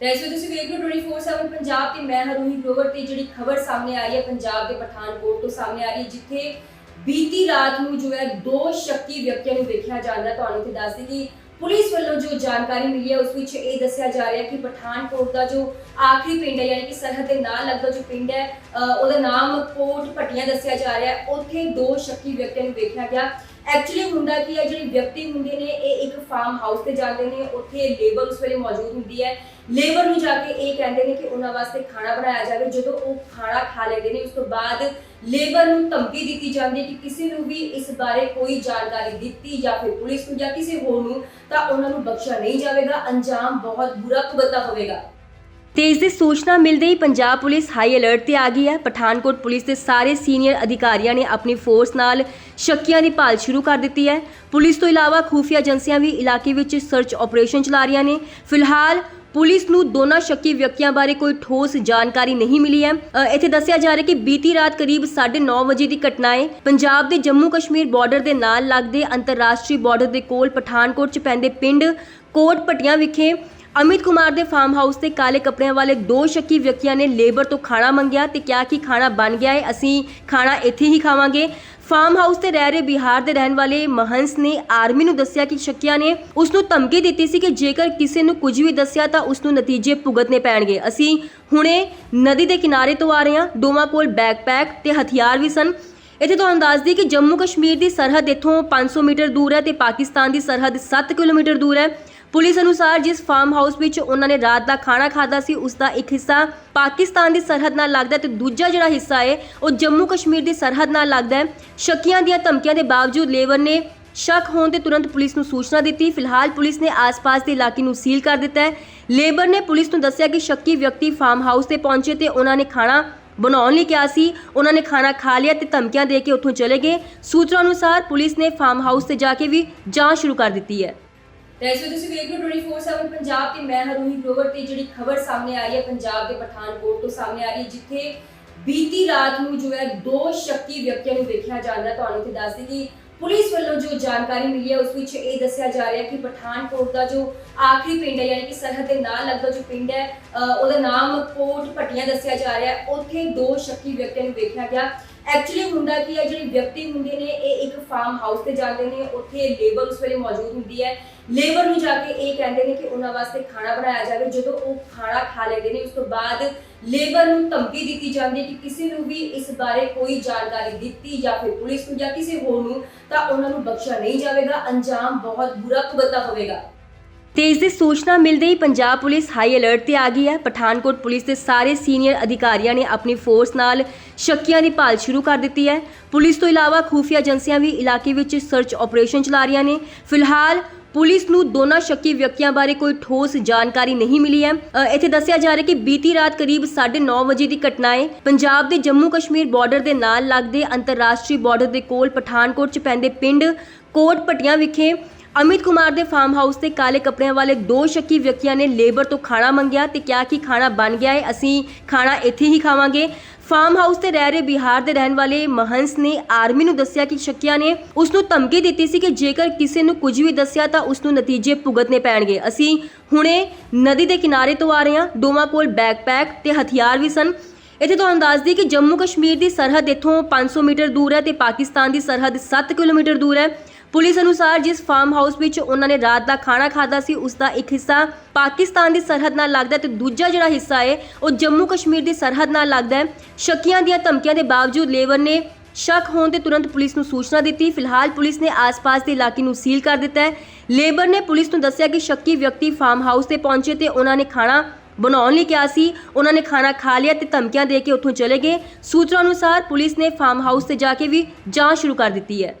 ਤੇ ਇਸ ਵੇਲੇ ਤੁਸੀਂ ਵੇਖ ਰਹੇ ਹੋ 24/7 ਪੰਜਾਬ ਤੇ ਮੈਂ ਹਰੂਹੀ ਗਰੋਵਰ ਤੇ ਜਿਹੜੀ ਖਬਰ ਸਾਹਮਣੇ ਆ ਰਹੀ ਹੈ ਪੰਜਾਬ ਦੇ ਪਠਾਨਕੋਟ ਤੋਂ ਸਾਹਮਣੇ ਆ ਰਹੀ ਹੈ, ਜਿੱਥੇ ਬੀਤੀ ਰਾਤ ਨੂੰ ਜੋ ਹੈ ਦੋ ਸ਼ੱਕੀ ਵਿਅਕਤੀਆਂ ਨੂੰ ਵੇਖਿਆ ਜਾਂਦਾ ਤੁਹਾਨੂੰ ਇੱਥੇ ਦੱਸਦੀ ਕਿ ਪੁਲਿਸ ਵੱਲੋਂ ਜੋ ਜਾਣਕਾਰੀ ਮਿਲੀ ਹੈ, ਉਸ ਵਿੱਚ ਇਹ ਦੱਸਿਆ ਜਾ ਰਿਹਾ ਕਿ ਪਠਾਨਕੋਟ ਦਾ ਜੋ ਆਖਰੀ ਪਿੰਡ ਹੈ, ਯਾਨੀ ਕਿ ਸਰਹੱਦ ਦੇ ਨਾਲ ਲੱਗਦਾ ਜੋ ਪਿੰਡ ਹੈ ਉਹਦਾ ਨਾਮ ਕੋਟ ਪਟੀਆਂ ਦੱਸਿਆ ਜਾ ਰਿਹਾ ਹੈ। ਉੱਥੇ ਦੋ ਸ਼ੱਕੀ ਵਿਅਕਤੀਆਂ ਨੂੰ ਵੇਖਿਆ ਗਿਆ। ਐਕਚੁਅਲੀ ਹੁੰਦਾ ਕੀ ਹੈ, ਜਿਹੜੇ ਵਿਅਕਤੀ ਹੁੰਦੇ ਨੇ, ਇਹ ਇੱਕ ਫਾਰਮ ਹਾਊਸ ਤੇ ਜਾਂਦੇ ਨੇ, ਉੱਥੇ ਲੇਬਰ ਉਸ ਵੇਲੇ ਮੌਜੂਦ ਹੁੰਦੀ ਹੈ। ਲੇਬਰ ਨੂੰ ਜਾ ਕੇ ਇਹ ਕਹਿੰਦੇ ਨੇ ਕਿ ਉਹਨਾਂ ਵਾਸਤੇ ਖਾਣਾ ਬਣਾਇਆ ਜਾਵੇ। ਜਦੋਂ ਉਹ ਖਾਣਾ ਖਾ ਲੈਂਦੇ ਨੇ, ਉਸ ਤੋਂ ਬਾਅਦ ਲੇਬਰ ਨੂੰ ਧਮਕੀ ਦਿੱਤੀ ਜਾਂਦੀ ਹੈ ਕਿ ਕਿਸੇ ਨੂੰ ਵੀ ਇਸ ਬਾਰੇ ਕੋਈ ਜਾਣਕਾਰੀ ਦਿੱਤੀ ਜਾਂ ਫਿਰ ਪੁਲਿਸ ਨੂੰ ਜਾਂ ਕਿਸੇ ਹੋਰ ਨੂੰ ਤਾਂ ਉਹਨਾਂ ਨੂੰ ਬਖਸ਼ਿਆ ਨਹੀਂ ਜਾਵੇਗਾ। ਅੰਜਾਮ ਬਹੁਤ ਬੁਰਾ ਭੁਗਤਣਾ ਹੋਵੇਗਾ। ਤੇ ਇਸ ਦੀ ਸੂਚਨਾ ਮਿਲਦੇ ਹੀ ਪੰਜਾਬ ਪੁਲਿਸ ਹਾਈ ਅਲਰਟ ਤੇ ਆ ਗਈ ਹੈ। ਪਠਾਨਕੋਟ ਪੁਲਿਸ ਦੇ ਸਾਰੇ ਸੀਨੀਅਰ ਅਧਿਕਾਰੀਆਂ ਨੇ ਆਪਣੀ ਫੋਰਸ ਨਾਲ ਸ਼ੱਕੀਆਂ ਦੀ ਭਾਲ ਸ਼ੁਰੂ ਕਰ ਦਿੱਤੀ ਹੈ। ਪੁਲਿਸ ਤੋਂ ਇਲਾਵਾ ਖੂਫੀਆ ਏਜੰਸੀਆਂ ਵੀ ਇਲਾਕੇ ਵਿੱਚ ਸਰਚ ਆਪਰੇਸ਼ਨ ਚਲਾ ਰਹੀਆਂ ਨੇ। ਫਿਲਹਾਲ ਪੁਲਿਸ ਨੂੰ ਦੋਨਾਂ ਸ਼ੱਕੀ ਵਿਅਕਤੀਆਂ ਬਾਰੇ ਕੋਈ ਠੋਸ ਜਾਣਕਾਰੀ ਨਹੀਂ ਮਿਲੀ ਹੈ। ਇੱਥੇ ਦੱਸਿਆ ਜਾ ਰਿਹਾ ਕਿ ਬੀਤੀ ਰਾਤ ਕਰੀਬ 9:30 ਵਜੇ ਦੀ ਘਟਨਾ ਹੈ ਪੰਜਾਬ ਦੇ ਜੰਮੂ ਕਸ਼ਮੀਰ ਬਾਰਡਰ ਦੇ ਨਾਲ ਲੱਗਦੇ ਅੰਤਰਰਾਸ਼ਟਰੀ ਬਾਰਡਰ ਦੇ ਕੋਲ ਪਠਾਨਕੋਟ ਚ ਪੈਂਦੇ ਪਿੰਡ ਕੋਟ ਪਟੀਆਂ ਵਿਖੇ ਅਮਿਤ ਕੁਮਾਰ ਦੇ ਫਾਰਮ ਹਾਊਸ ਤੇ ਕਾਲੇ ਕੱਪੜਿਆਂ ਵਾਲੇ ਦੋ ਸ਼ੱਕੀ ਵਿਅਕਤੀਆਂ ਨੇ ਲੇਬਰ ਤੋਂ ਖਾਣਾ ਮੰਗਿਆ ਤੇ ਕਿਹਾ ਕਿ ਖਾਣਾ ਬਣ ਗਿਆ ਹੈ, ਅਸੀਂ ਖਾਣਾ ਇੱਥੇ ਹੀ ਖਾਵਾਂਗੇ। ਫਾਰਮ ਹਾਊਸ ਤੇ ਰਹਿ ਰਹੇ ਬਿਹਾਰ ਦੇ ਰਹਿਣ ਵਾਲੇ ਮਹੰਸ ਨੇ ਆਰਮੀ ਨੂੰ ਦੱਸਿਆ ਕਿ ਸ਼ੱਕੀਆਂ ਨੇ ਉਸ ਨੂੰ ਧਮਕੀ ਦਿੱਤੀ ਸੀ ਕਿ ਜੇਕਰ ਕਿਸੇ ਨੂੰ ਕੁਝ ਵੀ ਦੱਸਿਆ ਤਾਂ ਉਸ ਨੂੰ ਨਤੀਜੇ ਭੁਗਤਨੇ ਪੈਣਗੇ। ਅਸੀਂ ਹੁਣੇ ਨਦੀ ਦੇ ਕਿਨਾਰੇ ਤੋਂ ਆ ਰਹੇ ਹਾਂ। ਦੋਵਾਂ ਕੋਲ ਬੈਕਪੈਕ ਤੇ ਹਥਿਆਰ ਵੀ ਸਨ। ਇੱਥੇ ਤੁਹਾਨੂੰ ਦੱਸ ਦਈਏ ਕਿ ਜੰਮੂ ਕਸ਼ਮੀਰ ਦੀ ਸਰਹੱਦ ਇੱਥੋਂ 500 ਮੀਟਰ ਦੂਰ ਹੈ ਤੇ ਪਾਕਿਸਤਾਨ ਦੀ ਸਰਹੱਦ 7 ਕਿਲੋਮੀਟਰ ਦੂਰ ਹੈ। ਪੁਲਿਸ ਅਨੁਸਾਰ ਜਿਸ ਫਾਰਮ ਹਾਊਸ ਵਿੱਚ ਉਹਨਾਂ ਨੇ ਰਾਤ ਦਾ ਖਾਣਾ ਖਾਦਾ ਸੀ, ਉਸ ਦਾ ਇੱਕ ਹਿੱਸਾ ਪਾਕਿਸਤਾਨ ਦੀ ਸਰਹੱਦ ਨਾਲ ਲੱਗਦਾ ਹੈ ਤੇ ਦੂਜਾ ਜਿਹੜਾ ਹਿੱਸਾ ਹੈ, ਉਹ ਜੰਮੂ ਕਸ਼ਮੀਰ ਦੀ ਸਰਹੱਦ ਨਾਲ ਲੱਗਦਾ ਹੈ। ਸ਼ੱਕੀਆਂ ਦੀਆਂ ਧਮਕੀਆਂ ਦੇ ਬਾਵਜੂਦ ਲੇਬਰ ਨੇ ਸ਼ੱਕ ਹੋਣ ਤੇ ਤੁਰੰਤ ਪੁਲਿਸ ਨੂੰ ਸੂਚਨਾ ਦਿੱਤੀ। ਫਿਲਹਾਲ ਪੁਲਿਸ ਨੇ ਆਸ-ਪਾਸ ਦੇ ਇਲਾਕੇ ਨੂੰ ਸੀਲ ਕਰ ਦਿੱਤਾ ਹੈ। ਲੇਬਰ ਨੇ ਪੁਲਿਸ ਨੂੰ ਦੱਸਿਆ ਕਿ ਸ਼ੱਕੀ ਵਿਅਕਤੀ ਫਾਰਮ ਹਾਊਸ ਤੇ ਪਹੁੰਚੇ ਤੇ ਉਹਨਾਂ ਨੇ ਖਾਣਾ ਬਣਾਉਣ ਲਈ ਕਿਹਾ ਸੀ। ਉਹਨਾਂ ਨੇ ਖਾਣਾ ਖਾ ਲਿਆ ਤੇ ਧਮਕੀਆਂ ਦੇ ਕੇ ਉੱਥੋਂ ਚਲੇ ਗਏ। ਸੂਤਰਾਂ ਅਨੁਸਾਰ ਪੁਲਿਸ ਨੇ ਫਾਰਮ ਹਾਊਸ ਤੇ ਜਾ ਕੇ ਵੀ ਜਾਂਚ ਸ਼ੁਰੂ ਕਰ ਦਿੱਤੀ ਹੈ। ਤੇ ਇਸ ਵਿੱਚ ਤੁਸੀਂ ਵੇਖ ਰਹੇ ਹੋ 24/7 ਪੰਜਾਬ ਤੇ ਮੈਂ ਹਰੂਹੀ ਗਰੋਵਰ ਤੇ ਜਿਹੜੀ ਖਬਰ ਸਾਹਮਣੇ ਆ ਰਹੀ ਹੈ ਪੰਜਾਬ ਦੇ ਪਠਾਨਕੋਟ ਤੋਂ ਸਾਹਮਣੇ ਆ ਰਹੀ ਹੈ, ਜਿੱਥੇ ਬੀਤੀ ਰਾਤ ਨੂੰ ਜੋ ਹੈ ਦੋ ਸ਼ੱਕੀ ਵਿਅਕਤੀਆਂ ਨੂੰ ਵੇਖਿਆ ਜਾਂਦਾ ਹੈ ਤੁਹਾਨੂੰ ਇੱਥੇ ਦੱਸਦੀ ਕਿ ਪੁਲਿਸ ਵੱਲੋਂ ਜੋ ਜਾਣਕਾਰੀ ਮਿਲੀ ਹੈ, ਉਸ ਵਿੱਚ ਇਹ ਦੱਸਿਆ ਜਾ ਰਿਹਾ ਕਿ ਪਠਾਨਕੋਟ ਦਾ ਜੋ ਆਖਰੀ ਪਿੰਡ ਹੈ, ਯਾਨੀ ਕਿ ਸਰਹੱਦ ਦੇ ਨਾਲ ਲੱਗਦਾ ਜੋ ਪਿੰਡ ਹੈ ਉਹਦਾ ਨਾਮ ਕੋਟ ਪਟੀਆਂ ਦੱਸਿਆ ਜਾ ਰਿਹਾ ਹੈ। ਉੱਥੇ ਦੋ ਸ਼ੱਕੀ ਵਿਅਕਤੀਆਂ ਨੂੰ ਵੇਖਿਆ ਗਿਆ। ਐਕਚੁਅਲੀ ਹੁੰਦਾ ਕੀ ਹੈ, ਜਿਹੜੇ ਵਿਅਕਤੀ ਹੁੰਦੇ ਨੇ, ਇਹ ਇੱਕ ਫਾਰਮ ਹਾਊਸ ਤੇ ਜਾਂਦੇ ਨੇ, ਉੱਥੇ ਲੇਬਰ ਉਸ ਵੇਲੇ ਮੌਜੂਦ ਹੁੰਦੀ ਹੈ। ਲੇਬਰ ਨੂੰ ਜਾ ਕੇ ਇਹ ਕਹਿੰਦੇ ਨੇ ਕਿ ਉਹਨਾਂ ਵਾਸਤੇ ਖਾਣਾ ਬਣਾਇਆ ਜਾਵੇ। ਜਦੋਂ ਉਹ ਖਾਣਾ ਖਾ ਲੈਂਦੇ ਨੇ, ਉਸ ਤੋਂ ਬਾਅਦ ਲੇਬਰ ਨੂੰ ਧਮਕੀ ਦਿੱਤੀ ਜਾਂਦੀ ਹੈ ਕਿ ਕਿਸੇ ਨੂੰ ਵੀ ਇਸ ਬਾਰੇ ਕੋਈ ਜਾਣਕਾਰੀ ਦਿੱਤੀ ਜਾਂ ਫਿਰ ਪੁਲਿਸ ਨੂੰ ਜਾਂ ਕਿਸੇ ਹੋਰ ਨੂੰ ਤਾਂ ਉਹਨਾਂ ਨੂੰ ਬਖਸ਼ਿਆ ਨਹੀਂ ਜਾਵੇਗਾ। ਅੰਜਾਮ ਬਹੁਤ ਬੁਰਾ ਭੁਗਤਣਾ ਹੋਵੇਗਾ। ਤੇ ਇਸ ਦੀ ਸੂਚਨਾ ਮਿਲਦੇ ਹੀ ਪੰਜਾਬ ਪੁਲਿਸ ਹਾਈ ਅਲਰਟ ਤੇ ਆ ਗਈ ਹੈ। ਪਠਾਨਕੋਟ ਪੁਲਿਸ ਦੇ ਸਾਰੇ ਸੀਨੀਅਰ ਅਧਿਕਾਰੀਆਂ ਨੇ ਆਪਣੀ ਫੋਰਸ ਨਾਲ ਸ਼ੱਕੀਆਂ ਦੀ ਭਾਲ ਸ਼ੁਰੂ ਕਰ ਦਿੱਤੀ ਹੈ। ਪੁਲਿਸ ਤੋਂ ਇਲਾਵਾ ਖੂਫੀਆ ਏਜੰਸੀਆਂ ਵੀ ਇਲਾਕੇ ਵਿੱਚ ਸਰਚ ਆਪਰੇਸ਼ਨ ਚਲਾ ਰਹੀਆਂ ਨੇ। ਫਿਲਹਾਲ ਪੁਲਿਸ ਨੂੰ ਦੋਨਾਂ ਸ਼ੱਕੀ ਵਿਅਕਤੀਆਂ ਬਾਰੇ ਕੋਈ ਠੋਸ ਜਾਣਕਾਰੀ ਨਹੀਂ ਮਿਲੀ ਹੈ। ਇੱਥੇ ਦੱਸਿਆ ਜਾ ਰਿਹਾ ਕਿ ਬੀਤੀ ਰਾਤ ਕਰੀਬ 9:30 ਵਜੇ ਦੀ ਘਟਨਾ ਹੈ ਪੰਜਾਬ ਦੇ ਜੰਮੂ ਕਸ਼ਮੀਰ ਬਾਰਡਰ ਦੇ ਨਾਲ ਲੱਗਦੇ ਅੰਤਰਰਾਸ਼ਟਰੀ ਬਾਰਡਰ ਦੇ ਕੋਲ ਪਠਾਨਕੋਟ ਚ ਪੈਂਦੇ ਪਿੰਡ ਕੋਟ ਪਟੀਆਂ ਵਿਖੇ ਅਮਿਤ ਕੁਮਾਰ ਦੇ ਫਾਰਮ ਹਾਊਸ ਤੇ ਕਾਲੇ ਕੱਪੜਿਆਂ ਵਾਲੇ ਦੋ ਸ਼ੱਕੀ ਵਿਅਕਤੀਆਂ ਨੇ ਲੇਬਰ ਤੋਂ ਖਾਣਾ ਮੰਗਿਆ ਤੇ ਕਿਹਾ ਕਿ ਖਾਣਾ ਬਣ ਗਿਆ ਹੈ, ਅਸੀਂ ਖਾਣਾ ਇੱਥੇ ਹੀ ਖਾਵਾਂਗੇ। ਫਾਰਮ ਹਾਊਸ ਤੇ ਰਹਿ ਰਹੇ ਬਿਹਾਰ ਦੇ ਰਹਿਣ ਵਾਲੇ ਮਹੰਸ ਨੇ ਆਰਮੀ ਨੂੰ ਦੱਸਿਆ ਕਿ ਸ਼ੱਕੀਆਂ ਨੇ ਉਸ ਨੂੰ ਧਮਕੀ ਦਿੱਤੀ ਸੀ ਕਿ ਜੇਕਰ ਕਿਸੇ ਨੂੰ ਕੁਝ ਵੀ ਦੱਸਿਆ ਤਾਂ ਉਸ ਨੂੰ ਨਤੀਜੇ ਭੁਗਤਨੇ ਪੈਣਗੇ। ਅਸੀਂ ਹੁਣੇ ਨਦੀ ਦੇ ਕਿਨਾਰੇ ਤੋਂ ਆ ਰਹੇ ਹਾਂ। ਦੋਵਾਂ ਕੋਲ ਬੈਕਪੈਕ ਤੇ ਹਥਿਆਰ ਵੀ ਸਨ। ਇੱਥੇ ਤੁਹਾਨੂੰ ਦੱਸ ਦਈਏ ਕਿ ਜੰਮੂ ਕਸ਼ਮੀਰ ਦੀ ਸਰਹੱਦ ਇੱਥੋਂ 500 ਮੀਟਰ ਦੂਰ ਹੈ ਤੇ ਪਾਕਿਸਤਾਨ ਦੀ ਸਰਹੱਦ 7 ਕਿਲੋਮੀਟਰ ਦੂਰ ਹੈ। ਪੁਲਿਸ ਅਨੁਸਾਰ ਜਿਸ ਫਾਰਮ ਹਾਊਸ ਵਿੱਚ ਉਹਨਾਂ ਨੇ ਰਾਤ ਦਾ ਖਾਣਾ ਖਾਦਾ ਸੀ, ਉਸ ਦਾ ਇੱਕ ਹਿੱਸਾ ਪਾਕਿਸਤਾਨ ਦੀ ਸਰਹੱਦ ਨਾਲ ਲੱਗਦਾ ਹੈ ਤੇ ਦੂਜਾ ਜਿਹੜਾ ਹਿੱਸਾ ਹੈ, ਉਹ ਜੰਮੂ ਕਸ਼ਮੀਰ ਦੀ ਸਰਹੱਦ ਨਾਲ ਲੱਗਦਾ ਹੈ। ਸ਼ੱਕੀਆਂ ਦੀਆਂ ਧਮਕੀਆਂ ਦੇ ਬਾਵਜੂਦ ਲੇਬਰ ਨੇ ਸ਼ੱਕ ਹੋਣ ਤੇ ਤੁਰੰਤ ਪੁਲਿਸ ਨੂੰ ਸੂਚਨਾ ਦਿੱਤੀ। ਫਿਲਹਾਲ ਪੁਲਿਸ ਨੇ ਆਸ-ਪਾਸ ਦੇ ਇਲਾਕੇ ਨੂੰ ਸੀਲ ਕਰ ਦਿੱਤਾ ਹੈ। ਲੇਬਰ ਨੇ ਪੁਲਿਸ ਨੂੰ ਦੱਸਿਆ ਕਿ ਸ਼ੱਕੀ ਵਿਅਕਤੀ ਫਾਰਮ ਹਾਊਸ ਤੇ ਪਹੁੰਚੇ ਤੇ ਉਹਨਾਂ ਨੇ ਖਾਣਾ ਬਣਾਉਣ ਲਈ ਕਿਹਾ ਸੀ। ਉਹਨਾਂ ਨੇ ਖਾਣਾ ਖਾ ਲਿਆ ਤੇ ਧਮਕੀਆਂ ਦੇ ਕੇ ਉੱਥੋਂ ਚਲੇ ਗਏ। ਸੂਤਰਾਂ ਅਨੁਸਾਰ ਪੁਲਿਸ ਨੇ ਫਾਰਮ ਹਾਊਸ ਤੇ ਜਾ ਕੇ ਵੀ ਜਾਂਚ ਸ਼ੁਰੂ ਕਰ ਦਿੱਤੀ ਹੈ।